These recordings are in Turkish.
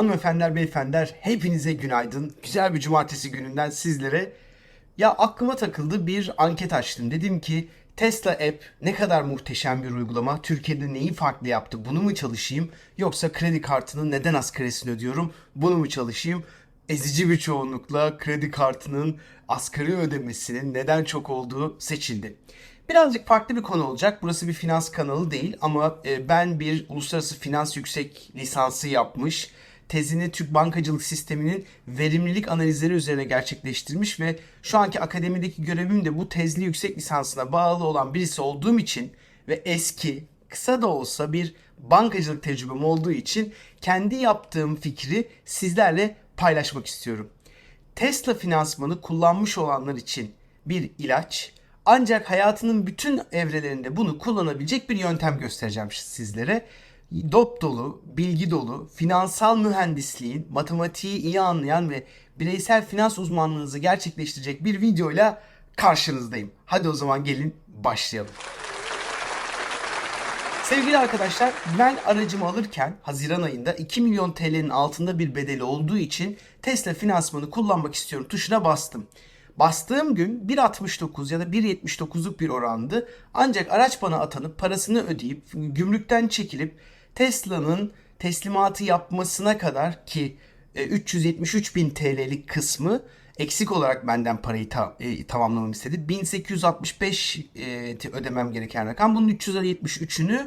Hanımefendiler, beyefendiler hepinize günaydın. Güzel bir cumartesi gününden sizlere ya aklıma takıldı bir anket açtım. Dedim ki Tesla App ne kadar muhteşem bir uygulama. Türkiye'de neyi farklı yaptı? Bunu mu çalışayım? Yoksa kredi kartının neden asgarisini ödüyorum? Bunu mu çalışayım? Ezici bir çoğunlukla kredi kartının asgari ödemesinin neden çok olduğu seçildi. Birazcık farklı bir konu olacak. Burası bir finans kanalı değil ama e, ben bir uluslararası finans yüksek lisansı yapmış, tezini Türk bankacılık sisteminin verimlilik analizleri üzerine gerçekleştirmiş ve şu anki akademideki görevim de bu tezli yüksek lisansına bağlı olan birisi olduğum için ve eski, kısa da olsa bir bankacılık tecrübem olduğu için kendi yaptığım fikri sizlerle paylaşmak istiyorum. Tesla finansmanı kullanmış olanlar için bir ilaç. Ancak hayatının bütün evrelerinde bunu kullanabilecek bir yöntem göstereceğim sizlere. Dop dolu, bilgi dolu, finansal mühendisliğin, matematiği iyi anlayan ve bireysel finans uzmanlığınızı gerçekleştirecek bir videoyla karşınızdayım. Hadi o zaman gelin başlayalım. Sevgili arkadaşlar ben aracımı alırken Haziran ayında 2 milyon TL'nin altında bir bedeli olduğu için Tesla finansmanı kullanmak istiyorum tuşuna bastım. Bastığım gün 1.69 ya da 1.79'luk bir orandı. Ancak araç bana atanıp parasını ödeyip gümrükten çekilip Tesla'nın teslimatı yapmasına kadar ki e, 373 bin TL'lik kısmı eksik olarak benden parayı ta- e, tamamlamamı istedi. 1865 e, ödemem gereken rakam. Bunun 373'ünü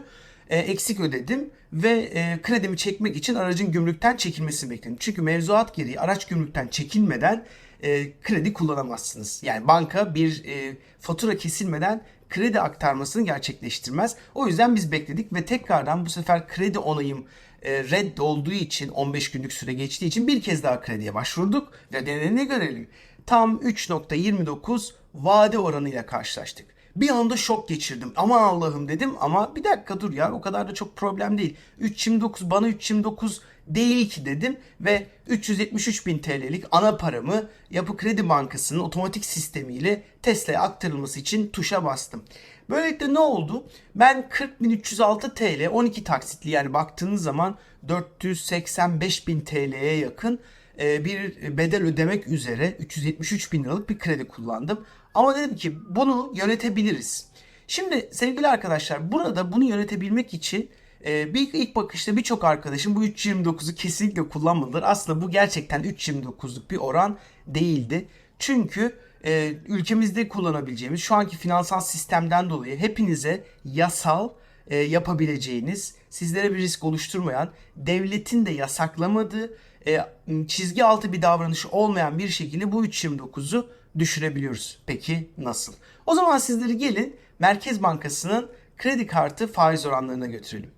e, eksik ödedim ve e, kredimi çekmek için aracın gümrükten çekilmesini bekledim. Çünkü mevzuat gereği araç gümrükten çekilmeden e, kredi kullanamazsınız. Yani banka bir e, fatura kesilmeden kredi aktarmasını gerçekleştirmez. O yüzden biz bekledik ve tekrardan bu sefer kredi onayım e, red olduğu için 15 günlük süre geçtiği için bir kez daha krediye başvurduk ve denene görelim. Tam 3.29 vade oranıyla karşılaştık. Bir anda şok geçirdim. Aman Allah'ım dedim ama bir dakika dur ya o kadar da çok problem değil. 3.29 bana 3.29 değil ki dedim ve 373 bin TL'lik ana paramı Yapı Kredi Bankası'nın otomatik sistemiyle Tesla'ya aktarılması için tuşa bastım. Böylelikle ne oldu? Ben 40.306 TL 12 taksitli yani baktığınız zaman 485 bin TL'ye yakın e, bir bedel ödemek üzere 373 bin liralık bir kredi kullandım. Ama dedim ki bunu yönetebiliriz. Şimdi sevgili arkadaşlar burada bunu yönetebilmek için e, bir ilk bakışta birçok arkadaşım bu 3.29'u kesinlikle kullanmadılar. Aslında bu gerçekten 3.29'luk bir oran değildi. Çünkü e, ülkemizde kullanabileceğimiz şu anki finansal sistemden dolayı hepinize yasal e, yapabileceğiniz, sizlere bir risk oluşturmayan, devletin de yasaklamadığı, e, çizgi altı bir davranış olmayan bir şekilde bu 3.29'u düşürebiliyoruz. Peki nasıl? O zaman sizleri gelin Merkez Bankası'nın kredi kartı faiz oranlarına götürelim.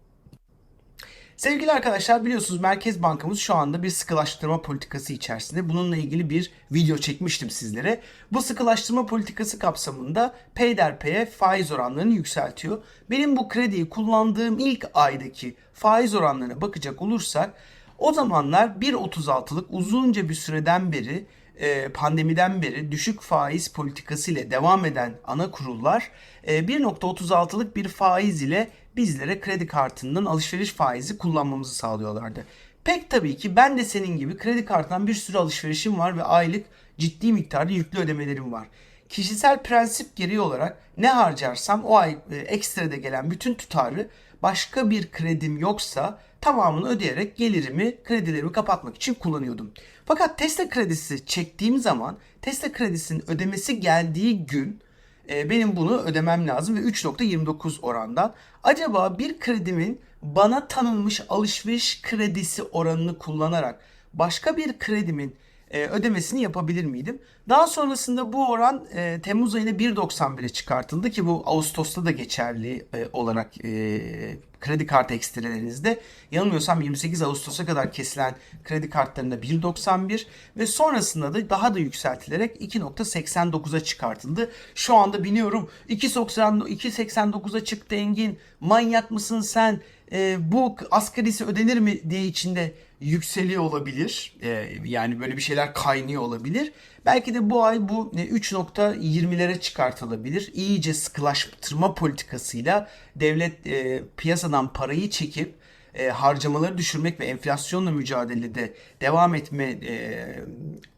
Sevgili arkadaşlar biliyorsunuz Merkez Bankamız şu anda bir sıkılaştırma politikası içerisinde. Bununla ilgili bir video çekmiştim sizlere. Bu sıkılaştırma politikası kapsamında peyderpeye faiz oranlarını yükseltiyor. Benim bu krediyi kullandığım ilk aydaki faiz oranlarına bakacak olursak o zamanlar 1.36'lık uzunca bir süreden beri e, pandemiden beri düşük faiz politikası ile devam eden ana kurullar 1.36'lık bir faiz ile bizlere kredi kartından alışveriş faizi kullanmamızı sağlıyorlardı. Pek tabii ki ben de senin gibi kredi kartından bir sürü alışverişim var ve aylık ciddi miktarda yüklü ödemelerim var. Kişisel prensip gereği olarak ne harcarsam o ay e, ekstrede gelen bütün tutarı başka bir kredim yoksa tamamını ödeyerek gelirimi, kredilerimi kapatmak için kullanıyordum. Fakat Tesla kredisi çektiğim zaman Tesla kredisinin ödemesi geldiği gün e, benim bunu ödemem lazım ve 3.29 orandan. Acaba bir kredimin bana tanınmış alışveriş kredisi oranını kullanarak başka bir kredimin e, ödemesini yapabilir miydim? Daha sonrasında bu oran e, Temmuz ayında 1.91'e çıkartıldı ki bu Ağustos'ta da geçerli e, olarak e, kredi kartı ekstrelerinizde. Yanılmıyorsam 28 Ağustos'a kadar kesilen kredi kartlarında 1.91 ve sonrasında da daha da yükseltilerek 2.89'a çıkartıldı. Şu anda biniyorum 2.89'a çıktı Engin manyak mısın sen e, bu asgarisi ödenir mi diye içinde yükseliyor olabilir. E, yani böyle bir şeyler kaynıyor olabilir. Belki de bu ay bu 3.20'lere çıkartılabilir. İyice sıkılaştırma politikasıyla devlet e, piyasadan parayı çekip e, harcamaları düşürmek ve enflasyonla mücadelede devam etme e,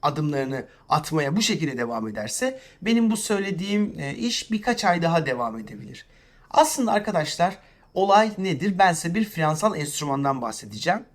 adımlarını atmaya bu şekilde devam ederse benim bu söylediğim e, iş birkaç ay daha devam edebilir. Aslında arkadaşlar olay nedir? Ben size bir finansal enstrümandan bahsedeceğim.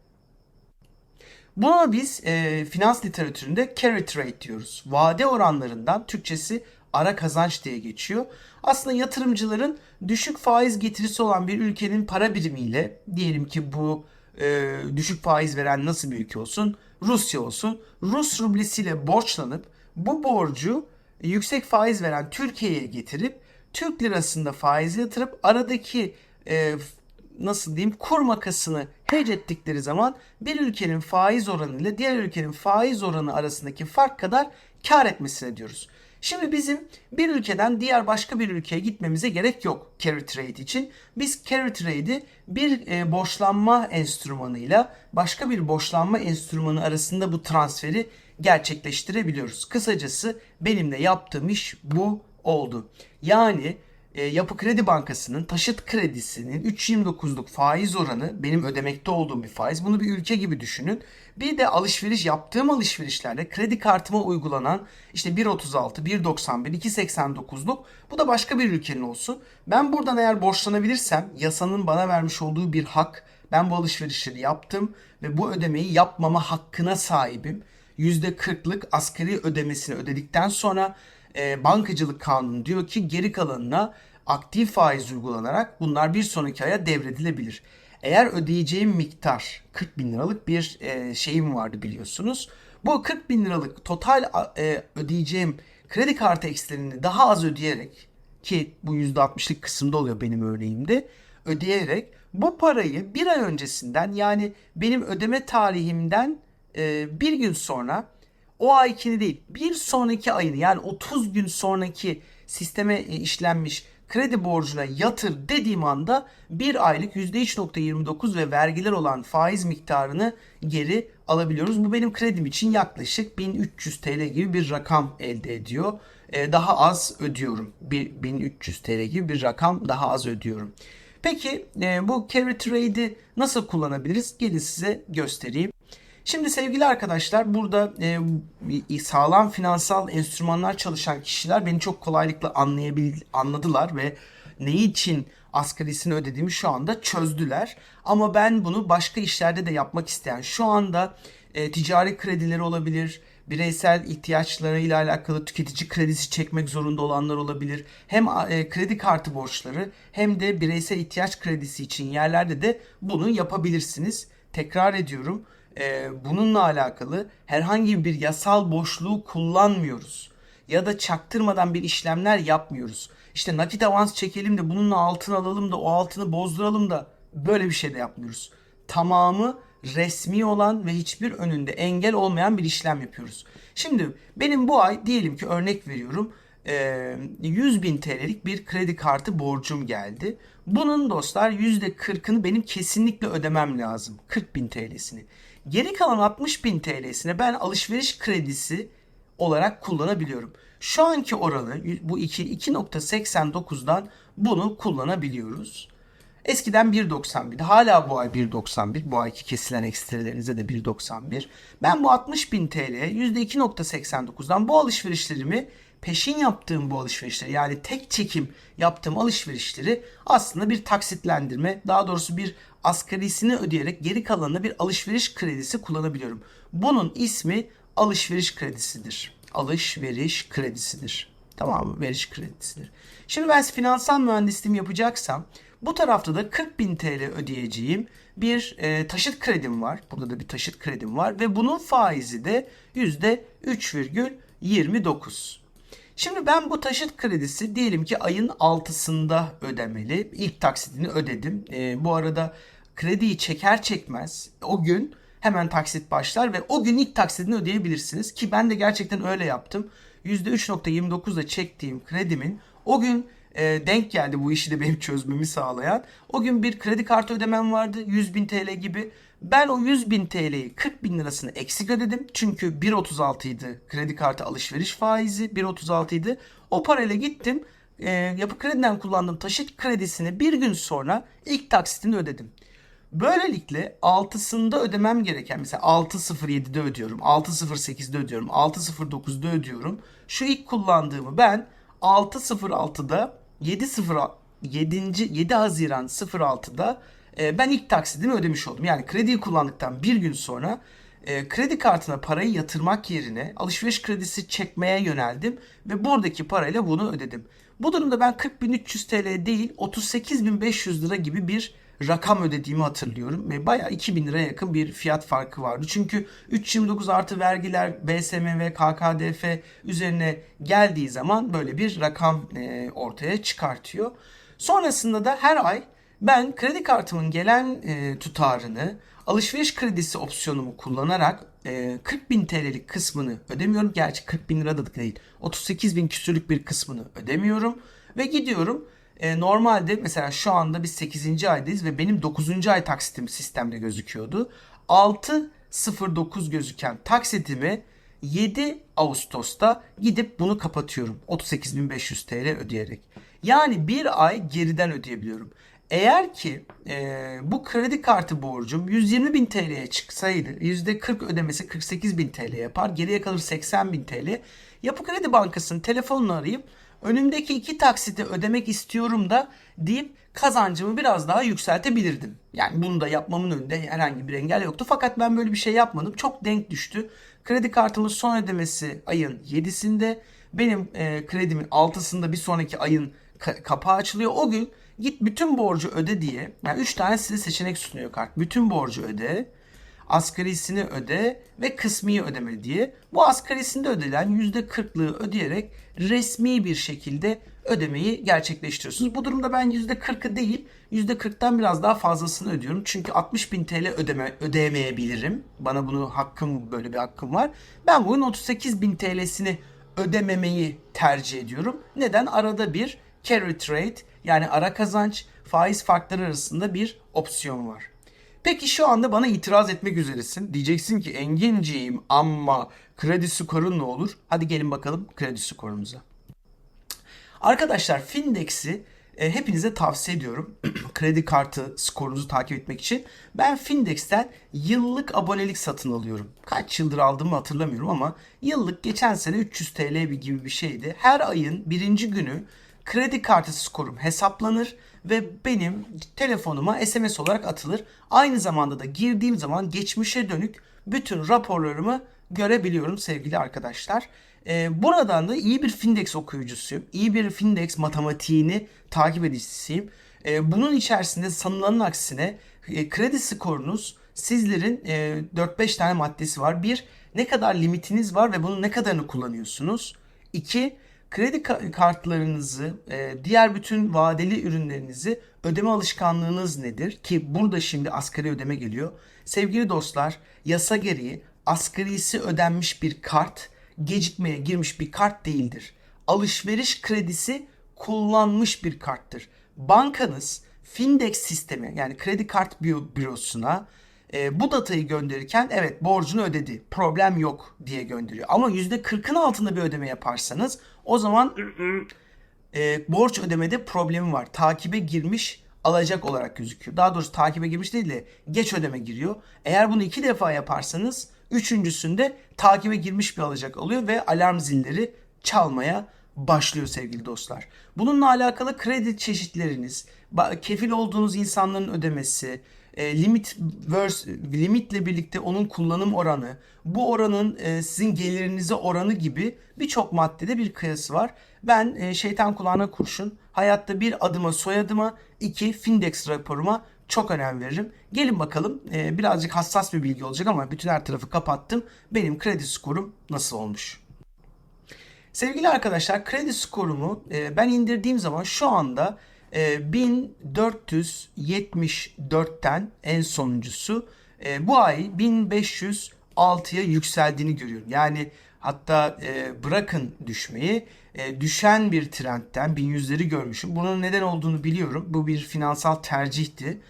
Buna biz e, finans literatüründe carry trade diyoruz. Vade oranlarından Türkçesi ara kazanç diye geçiyor. Aslında yatırımcıların düşük faiz getirisi olan bir ülkenin para birimiyle diyelim ki bu e, düşük faiz veren nasıl bir ülke olsun? Rusya olsun. Rus rublesiyle borçlanıp bu borcu yüksek faiz veren Türkiye'ye getirip Türk lirasında faiz yatırıp aradaki e, nasıl diyeyim kur makasını hedge ettikleri zaman bir ülkenin faiz oranı ile diğer ülkenin faiz oranı arasındaki fark kadar kar etmesine diyoruz. Şimdi bizim bir ülkeden diğer başka bir ülkeye gitmemize gerek yok carry trade için. Biz carry trade'i bir e, borçlanma enstrümanıyla başka bir borçlanma enstrümanı arasında bu transferi gerçekleştirebiliyoruz. Kısacası benim de yaptığım iş bu oldu. Yani e, Yapı Kredi Bankası'nın taşıt kredisinin 3.29'luk faiz oranı benim ödemekte olduğum bir faiz. Bunu bir ülke gibi düşünün. Bir de alışveriş yaptığım alışverişlerde kredi kartıma uygulanan işte 1.36, 1.91, 2.89'luk bu da başka bir ülkenin olsun. Ben buradan eğer borçlanabilirsem yasanın bana vermiş olduğu bir hak. Ben bu alışverişleri yaptım ve bu ödemeyi yapmama hakkına sahibim. %40'lık asgari ödemesini ödedikten sonra e, bankacılık kanunu diyor ki geri kalanına aktif faiz uygulanarak bunlar bir sonraki aya devredilebilir. Eğer ödeyeceğim miktar 40 bin liralık bir e, şeyim vardı biliyorsunuz. Bu 40 bin liralık total e, ödeyeceğim kredi kartı eksilerini daha az ödeyerek ki bu %60'lık kısımda oluyor benim örneğimde ödeyerek bu parayı bir ay öncesinden yani benim ödeme tarihimden e, bir gün sonra o aykini değil bir sonraki ayını yani 30 gün sonraki sisteme e, işlenmiş kredi borcuna yatır dediğim anda bir aylık %3.29 ve vergiler olan faiz miktarını geri alabiliyoruz. Bu benim kredim için yaklaşık 1300 TL gibi bir rakam elde ediyor. Ee, daha az ödüyorum. 1300 TL gibi bir rakam daha az ödüyorum. Peki e, bu carry trade'i nasıl kullanabiliriz? Gelin size göstereyim. Şimdi sevgili arkadaşlar burada e, sağlam finansal enstrümanlar çalışan kişiler beni çok kolaylıkla anlayabil anladılar ve ne için asgarisini ödediğimi şu anda çözdüler. Ama ben bunu başka işlerde de yapmak isteyen şu anda e, ticari kredileri olabilir, bireysel ihtiyaçlarıyla alakalı tüketici kredisi çekmek zorunda olanlar olabilir. Hem e, kredi kartı borçları hem de bireysel ihtiyaç kredisi için yerlerde de bunu yapabilirsiniz. Tekrar ediyorum e, bununla alakalı herhangi bir yasal boşluğu kullanmıyoruz. Ya da çaktırmadan bir işlemler yapmıyoruz. İşte nakit avans çekelim de bununla altın alalım da o altını bozduralım da böyle bir şey de yapmıyoruz. Tamamı resmi olan ve hiçbir önünde engel olmayan bir işlem yapıyoruz. Şimdi benim bu ay diyelim ki örnek veriyorum 100 bin TL'lik bir kredi kartı borcum geldi. Bunun dostlar %40'ını benim kesinlikle ödemem lazım. 40 bin TL'sini. Geri kalan 60 bin TL'sine ben alışveriş kredisi olarak kullanabiliyorum. Şu anki oranı bu 2 2.89'dan bunu kullanabiliyoruz. Eskiden 1.91'di. Hala bu ay 1.91. Bu ayki kesilen ekstrelerinize de 1.91. Ben bu 60 bin TL %2.89'dan bu alışverişlerimi peşin yaptığım bu alışverişleri yani tek çekim yaptığım alışverişleri aslında bir taksitlendirme daha doğrusu bir asgarisini ödeyerek geri kalanına bir alışveriş kredisi kullanabiliyorum. Bunun ismi alışveriş kredisidir. Alışveriş kredisidir. Tamam mı? Veriş kredisidir. Şimdi ben finansal mühendisliğimi yapacaksam bu tarafta da 40 bin TL ödeyeceğim bir e, taşıt kredim var. Burada da bir taşıt kredim var ve bunun faizi de %3,29. Şimdi ben bu taşıt kredisi diyelim ki ayın 6'sında ödemeli. İlk taksitini ödedim. E, bu arada krediyi çeker çekmez o gün hemen taksit başlar ve o gün ilk taksitini ödeyebilirsiniz. Ki ben de gerçekten öyle yaptım. %3.29'da çektiğim kredimin o gün e, denk geldi bu işi de benim çözmemi sağlayan. O gün bir kredi kartı ödemem vardı 100 bin TL gibi. Ben o 100 bin TL'yi 40 bin lirasını eksik ödedim. Çünkü 1.36 idi kredi kartı alışveriş faizi 1.36 idi. O parayla gittim e, yapı krediden kullandığım taşıt kredisini bir gün sonra ilk taksitini ödedim. Böylelikle 6'sında ödemem gereken mesela 6.07'de ödüyorum, 6.08'de ödüyorum, 6.09'da ödüyorum. Şu ilk kullandığımı ben 6.06'da 7.0 7. 7 Haziran 06'da e, ben ilk taksidimi ödemiş oldum. Yani krediyi kullandıktan bir gün sonra e, kredi kartına parayı yatırmak yerine alışveriş kredisi çekmeye yöneldim ve buradaki parayla bunu ödedim. Bu durumda ben 40.300 TL değil 38.500 lira gibi bir rakam ödediğimi hatırlıyorum ve bayağı 2000 liraya yakın bir fiyat farkı vardı. Çünkü 3.29 artı vergiler BSM ve KKDF üzerine geldiği zaman böyle bir rakam e, ortaya çıkartıyor. Sonrasında da her ay ben kredi kartımın gelen e, tutarını alışveriş kredisi opsiyonumu kullanarak e, 40 bin TL'lik kısmını ödemiyorum. Gerçi 40 bin lira da değil. 38 bin küsürlük bir kısmını ödemiyorum. Ve gidiyorum e, normalde mesela şu anda biz 8. aydayız ve benim 9. ay taksitim sistemde gözüküyordu. 6.09 gözüken taksitimi 7 Ağustos'ta gidip bunu kapatıyorum. 38.500 TL ödeyerek. Yani bir ay geriden ödeyebiliyorum. Eğer ki e, bu kredi kartı borcum 120 bin TL'ye çıksaydı %40 ödemesi 48 bin TL yapar. Geriye kalır 80 bin TL. Yapı Kredi Bankası'nın telefonunu arayıp önümdeki iki taksiti ödemek istiyorum da deyip kazancımı biraz daha yükseltebilirdim. Yani bunu da yapmamın önünde herhangi bir engel yoktu. Fakat ben böyle bir şey yapmadım. Çok denk düştü. Kredi kartımın son ödemesi ayın 7'sinde. Benim e, kredimin 6'sında bir sonraki ayın ka- kapağı açılıyor. O gün git bütün borcu öde diye. Yani 3 tane size seçenek sunuyor kart. Bütün borcu öde asgarisini öde ve kısmi ödeme diye. Bu asgarisinde ödenen %40'lığı ödeyerek resmi bir şekilde ödemeyi gerçekleştiriyorsunuz. Bu durumda ben %40'ı değil %40'tan biraz daha fazlasını ödüyorum. Çünkü 60 bin TL ödeme, ödeyemeyebilirim. Bana bunu hakkım böyle bir hakkım var. Ben bunun 38 bin TL'sini ödememeyi tercih ediyorum. Neden? Arada bir carry trade yani ara kazanç faiz farkları arasında bir opsiyon var. Peki şu anda bana itiraz etmek üzeresin. Diyeceksin ki Enginciğim ama kredi skorun ne olur? Hadi gelin bakalım kredi skorumuza. Arkadaşlar Findex'i e, hepinize tavsiye ediyorum. kredi kartı skorunuzu takip etmek için. Ben Findex'ten yıllık abonelik satın alıyorum. Kaç yıldır aldığımı hatırlamıyorum ama yıllık geçen sene 300 TL gibi bir şeydi. Her ayın birinci günü kredi kartı skorum hesaplanır ve benim telefonuma SMS olarak atılır. Aynı zamanda da girdiğim zaman geçmişe dönük bütün raporlarımı görebiliyorum sevgili arkadaşlar. Ee, buradan da iyi bir Findex okuyucusuyum. İyi bir Findex matematiğini takip edicisiyim. Ee, bunun içerisinde sanılanın aksine e, kredi skorunuz sizlerin e, 4-5 tane maddesi var. Bir, ne kadar limitiniz var ve bunun ne kadarını kullanıyorsunuz? İki, kredi kartlarınızı, e, diğer bütün vadeli ürünlerinizi ödeme alışkanlığınız nedir? Ki burada şimdi asgari ödeme geliyor. Sevgili dostlar, yasa gereği asgarisi ödenmiş bir kart, gecikmeye girmiş bir kart değildir. Alışveriş kredisi kullanmış bir karttır. Bankanız Findex sistemi yani kredi kart bürosuna e, bu datayı gönderirken evet borcunu ödedi problem yok diye gönderiyor. Ama %40'ın altında bir ödeme yaparsanız o zaman e, borç ödemede problemi var. Takibe girmiş alacak olarak gözüküyor. Daha doğrusu takibe girmiş değil de geç ödeme giriyor. Eğer bunu iki defa yaparsanız üçüncüsünde takibe girmiş bir alacak oluyor ve alarm zilleri çalmaya başlıyor sevgili dostlar. Bununla alakalı kredi çeşitleriniz, kefil olduğunuz insanların ödemesi, e, limit verse, limitle birlikte onun kullanım oranı, bu oranın e, sizin gelirinize oranı gibi birçok maddede bir kıyası var. Ben e, şeytan kulağına kurşun, hayatta bir adıma soyadıma, iki Findex raporuma çok önem veririm. Gelin bakalım e, birazcık hassas bir bilgi olacak ama bütün her tarafı kapattım. Benim kredi skorum nasıl olmuş? Sevgili arkadaşlar kredi skorumu e, ben indirdiğim zaman şu anda e, 1474'ten en sonuncusu e, bu ay 1506'ya yükseldiğini görüyorum. Yani hatta e, bırakın düşmeyi e, düşen bir trendten 1100'leri görmüşüm. Bunun neden olduğunu biliyorum. Bu bir finansal tercihti.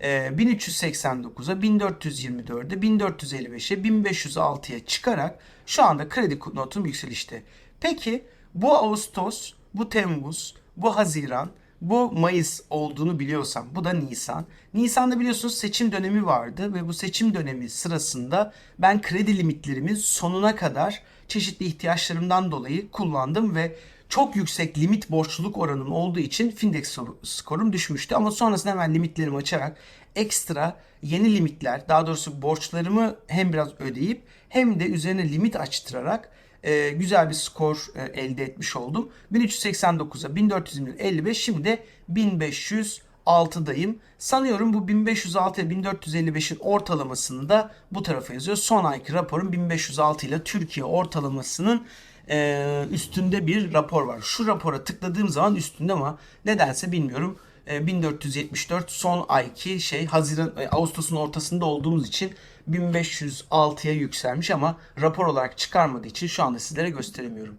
1389'a, 1424'e, 1455'e, 1506'ya çıkarak şu anda kredi notum yükselişte. Peki bu Ağustos, bu Temmuz, bu Haziran Bu Mayıs olduğunu biliyorsam bu da Nisan. Nisan'da biliyorsunuz seçim dönemi vardı ve bu seçim dönemi sırasında ben kredi limitlerimi sonuna kadar çeşitli ihtiyaçlarımdan dolayı kullandım ve çok yüksek limit borçluluk oranım olduğu için Findex skorum düşmüştü. Ama sonrasında hemen limitlerimi açarak ekstra yeni limitler daha doğrusu borçlarımı hem biraz ödeyip hem de üzerine limit açtırarak e, güzel bir skor e, elde etmiş oldum. 1389'a 1455 şimdi de 1506'dayım. Sanıyorum bu 1506 ile 1455'in ortalamasını da bu tarafa yazıyor. Son ayki raporum 1506 ile Türkiye ortalamasının e, üstünde bir rapor var. Şu rapora tıkladığım zaman üstünde ama nedense bilmiyorum. E, 1474 son ayki şey Haziran e, Ağustos'un ortasında olduğumuz için 1506'ya yükselmiş ama rapor olarak çıkarmadığı için şu anda sizlere gösteremiyorum.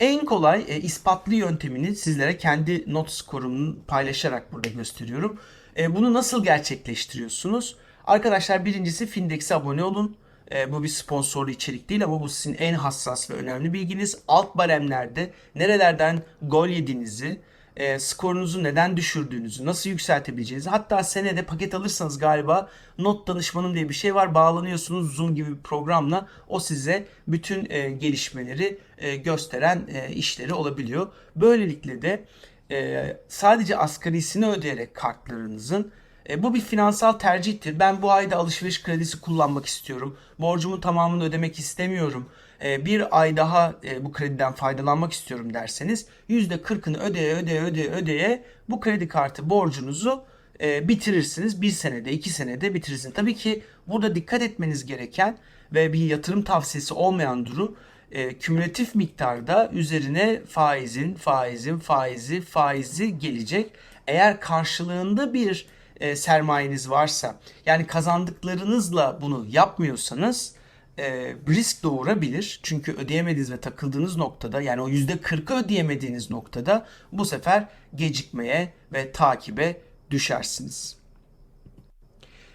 En kolay e, ispatlı yöntemini sizlere kendi not skorumu paylaşarak burada gösteriyorum. E, bunu nasıl gerçekleştiriyorsunuz? Arkadaşlar birincisi Findex'e abone olun. E, bu bir sponsorlu içerik değil ama bu sizin en hassas ve önemli bilginiz. Alt baremlerde nerelerden gol yediğinizi, e, skorunuzu neden düşürdüğünüzü, nasıl yükseltebileceğinizi hatta senede paket alırsanız galiba not danışmanım diye bir şey var. Bağlanıyorsunuz Zoom gibi bir programla o size bütün e, gelişmeleri e, gösteren e, işleri olabiliyor. Böylelikle de e, sadece asgarisini ödeyerek kartlarınızın e, bu bir finansal tercihtir. Ben bu ayda alışveriş kredisi kullanmak istiyorum. Borcumun tamamını ödemek istemiyorum. E, bir ay daha e, bu krediden faydalanmak istiyorum derseniz %40'ını ödeye ödeye ödeye ödeye bu kredi kartı borcunuzu e, bitirirsiniz. Bir senede, iki senede bitirirsiniz. Tabii ki burada dikkat etmeniz gereken ve bir yatırım tavsiyesi olmayan durum e, kümülatif miktarda üzerine faizin, faizin, faizi, faizi gelecek. Eğer karşılığında bir e, sermayeniz varsa yani kazandıklarınızla bunu yapmıyorsanız e, risk doğurabilir. Çünkü ödeyemediğiniz ve takıldığınız noktada yani o %40'ı ödeyemediğiniz noktada bu sefer gecikmeye ve takibe düşersiniz.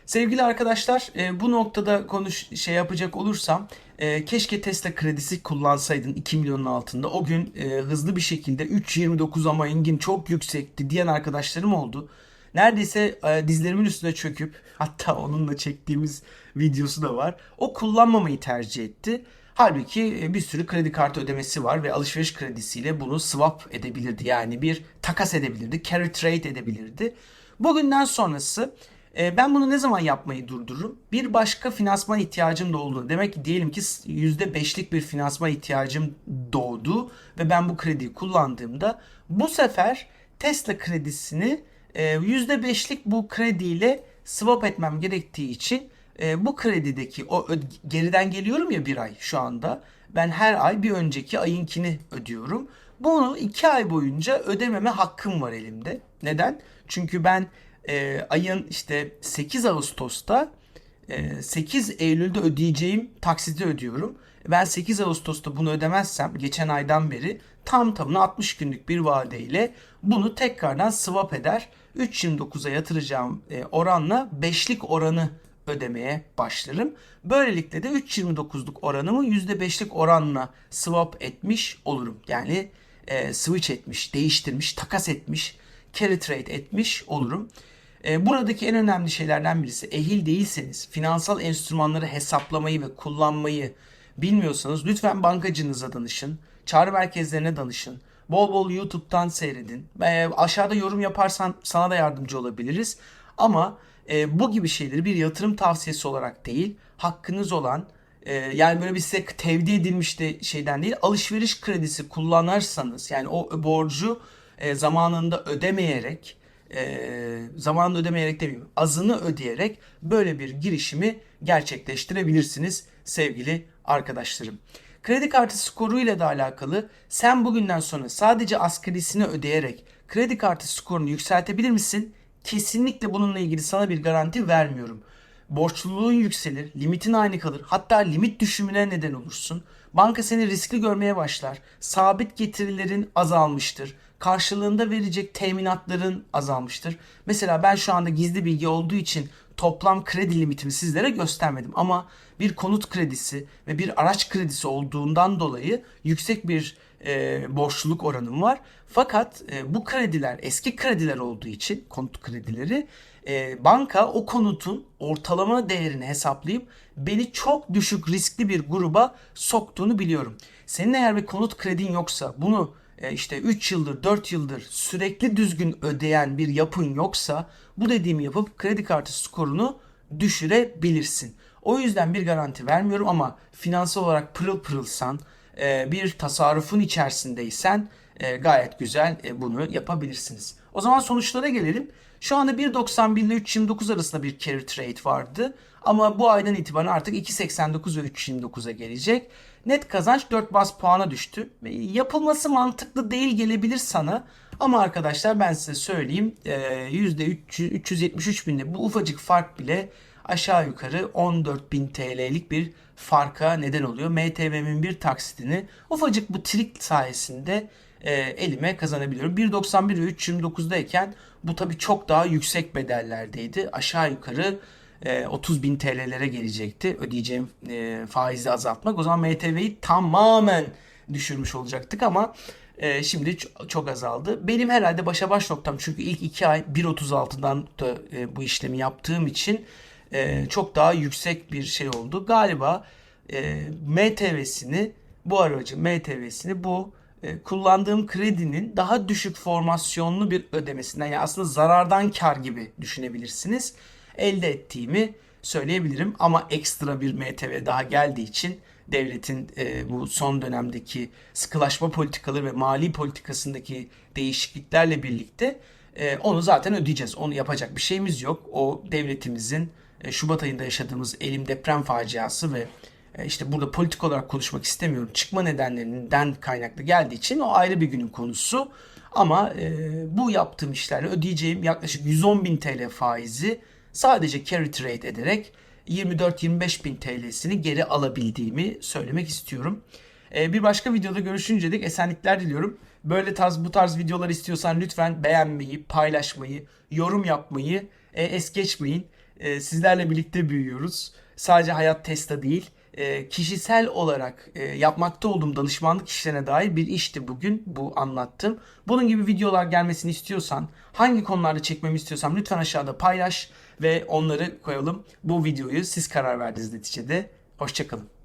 Sevgili arkadaşlar e, bu noktada konuş şey yapacak olursam e, keşke Tesla kredisi kullansaydın 2 milyonun altında. O gün e, hızlı bir şekilde 3.29 ama Engin çok yüksekti diyen arkadaşlarım oldu. Neredeyse e, dizlerimin üstüne çöküp hatta onunla çektiğimiz videosu da var. O kullanmamayı tercih etti. Halbuki e, bir sürü kredi kartı ödemesi var ve alışveriş kredisiyle bunu swap edebilirdi. Yani bir takas edebilirdi, carry trade edebilirdi. Bugünden sonrası e, ben bunu ne zaman yapmayı durdururum? Bir başka finansman ihtiyacım da oldu. Demek ki diyelim ki %5'lik bir finansman ihtiyacım doğdu ve ben bu krediyi kullandığımda bu sefer Tesla kredisini %5'lik bu krediyle swap etmem gerektiği için e, bu kredideki o geriden geliyorum ya bir ay şu anda. Ben her ay bir önceki ayınkini ödüyorum. Bunu iki ay boyunca ödememe hakkım var elimde. Neden? Çünkü ben e, ayın işte 8 Ağustos'ta e, 8 Eylül'de ödeyeceğim taksiti ödüyorum. Ben 8 Ağustos'ta bunu ödemezsem geçen aydan beri tam tamına 60 günlük bir vadeyle bunu tekrardan swap eder. 3.29'a yatıracağım e, oranla 5'lik oranı ödemeye başlarım. Böylelikle de 3.29'luk oranımı %5'lik oranla swap etmiş olurum. Yani e, switch etmiş, değiştirmiş, takas etmiş, carry trade etmiş olurum. E, buradaki en önemli şeylerden birisi ehil değilseniz finansal enstrümanları hesaplamayı ve kullanmayı bilmiyorsanız lütfen bankacınıza danışın. Çağrı merkezlerine danışın. Bol bol YouTube'dan seyredin. E, aşağıda yorum yaparsan sana da yardımcı olabiliriz. Ama e, bu gibi şeyleri bir yatırım tavsiyesi olarak değil, hakkınız olan e, yani böyle bir size tevdi edilmiş de şeyden değil, alışveriş kredisi kullanırsanız yani o borcu e, zamanında ödemeyerek e, zamanında ödemeyerek demeyeyim azını ödeyerek böyle bir girişimi gerçekleştirebilirsiniz sevgili arkadaşlarım. Kredi kartı skoru ile de alakalı sen bugünden sonra sadece asgarisini ödeyerek kredi kartı skorunu yükseltebilir misin? Kesinlikle bununla ilgili sana bir garanti vermiyorum. Borçluluğun yükselir, limitin aynı kalır. Hatta limit düşümüne neden olursun. Banka seni riskli görmeye başlar. Sabit getirilerin azalmıştır. Karşılığında verecek teminatların azalmıştır. Mesela ben şu anda gizli bilgi olduğu için toplam kredi limitimi sizlere göstermedim. Ama bir konut kredisi ve bir araç kredisi olduğundan dolayı yüksek bir e, borçluluk oranım var. Fakat e, bu krediler eski krediler olduğu için konut kredileri e, banka o konutun ortalama değerini hesaplayıp beni çok düşük riskli bir gruba soktuğunu biliyorum. Senin eğer bir konut kredin yoksa bunu e, işte 3 yıldır 4 yıldır sürekli düzgün ödeyen bir yapın yoksa bu dediğimi yapıp kredi kartı skorunu düşürebilirsin. O yüzden bir garanti vermiyorum ama finansal olarak pırıl pırılsan e, bir tasarrufun içerisindeysen e, gayet güzel e, bunu yapabilirsiniz. O zaman sonuçlara gelelim. Şu anda 1.91 ile 3.29 arasında bir carry trade vardı. Ama bu aydan itibaren artık 2.89 ve 3.29'a gelecek. Net kazanç 4 bas puana düştü. Yapılması mantıklı değil gelebilir sana. Ama arkadaşlar ben size söyleyeyim %300, 373 binde bu ufacık fark bile aşağı yukarı 14.000 TL'lik bir farka neden oluyor. MTV'min bir taksitini ufacık bu trik sayesinde e, elime kazanabiliyorum. 1.91 ve 3.29'dayken bu tabii çok daha yüksek bedellerdeydi. Aşağı yukarı e, 30 bin TL'lere gelecekti ödeyeceğim e, faizi azaltmak. O zaman MTV'yi tamamen düşürmüş olacaktık ama e, şimdi çok azaldı. Benim herhalde başa baş noktam çünkü ilk 2 ay 1.36'dan da e, bu işlemi yaptığım için e, çok daha yüksek bir şey oldu. Galiba e, MTV'sini bu aracın MTV'sini bu kullandığım kredinin daha düşük formasyonlu bir ödemesinden yani aslında zarardan kar gibi düşünebilirsiniz. Elde ettiğimi söyleyebilirim ama ekstra bir MTV daha geldiği için devletin e, bu son dönemdeki sıkılaşma politikaları ve mali politikasındaki değişikliklerle birlikte e, onu zaten ödeyeceğiz. Onu yapacak bir şeyimiz yok. O devletimizin e, Şubat ayında yaşadığımız elim deprem faciası ve e, işte burada politik olarak konuşmak istemiyorum. Çıkma nedenlerinden kaynaklı geldiği için o ayrı bir günün konusu. Ama e, bu yaptığım işlerle ödeyeceğim yaklaşık 110 bin TL faizi sadece carry trade ederek 24-25 bin TL'sini geri alabildiğimi söylemek istiyorum. E, bir başka videoda görüşünce dek esenlikler diliyorum. Böyle tarz bu tarz videolar istiyorsan lütfen beğenmeyi, paylaşmayı, yorum yapmayı e, es geçmeyin. E, sizlerle birlikte büyüyoruz. Sadece hayat testa değil e, kişisel olarak e, yapmakta olduğum danışmanlık işlerine dair bir işti bugün bu anlattım. Bunun gibi videolar gelmesini istiyorsan, hangi konularda çekmemi istiyorsam lütfen aşağıda paylaş ve onları koyalım. Bu videoyu siz karar verdiniz neticede. Hoşçakalın.